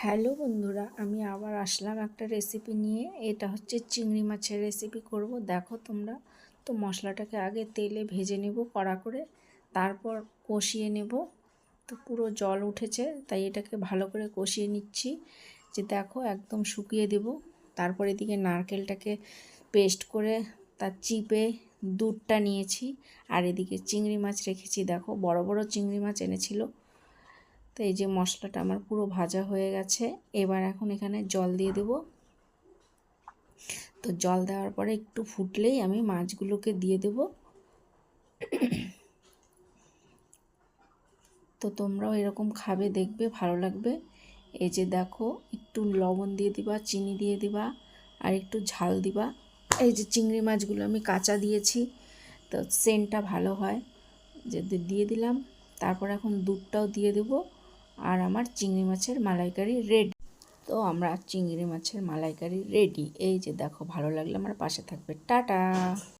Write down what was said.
Hello বন্ধুরা, আমি আবার আসলাম একটা রেসিপি নিয়ে। এটা হচ্ছে চিংড়ি মাছের রেসিপি করব। দেখো তোমরা, তো মশলাটাকে আগে তেলে ভেজে নেব কড়া করে, তারপর কষিয়ে নেব। তো পুরো জল উঠেছে, তাই এটাকে ভালো করে কষিয়ে নিচ্ছি। যে দেখো একদম শুকিয়ে দেব। তারপর এদিকে নারকেলটাকে পেস্ট করে তার চিপে দুধটা নিয়েছি। আর এদিকে চিংড়ি মাছ রেখেছি। দেখো বড় বড় চিংড়ি মাছ এনেছিল। তো এই যে মশলাটা আমার পুরো ভাজা হয়ে গেছে। এবার এখন এখানে জল দিয়ে দেব। তো জল দেওয়ার পরে একটু ফুটলেই আমি মাছগুলোকে দিয়ে দেব। তো তোমরাও এরকম খাবে, দেখবে, ভালো লাগবে। এই যে দেখো, একটু লবণ দিয়ে দিবা, চিনি দিয়ে দিবা, আর একটু ঝাল দিবা। এই যে চিংড়ি মাছগুলো আমি কাঁচা দিয়েছি, তো সেন্টটা ভালো হয়। যে দিয়ে দিলাম, তারপর এখন দুধটাও দিয়ে দেবো। আর আমার চিংড়ি মাছের মালাইকারি রেডি তো আমরা চিংড়ি মাছের মালাইকারি রেডি এই যে দেখো, ভালো লাগলে আমার পাশে থাকবে। টাটা!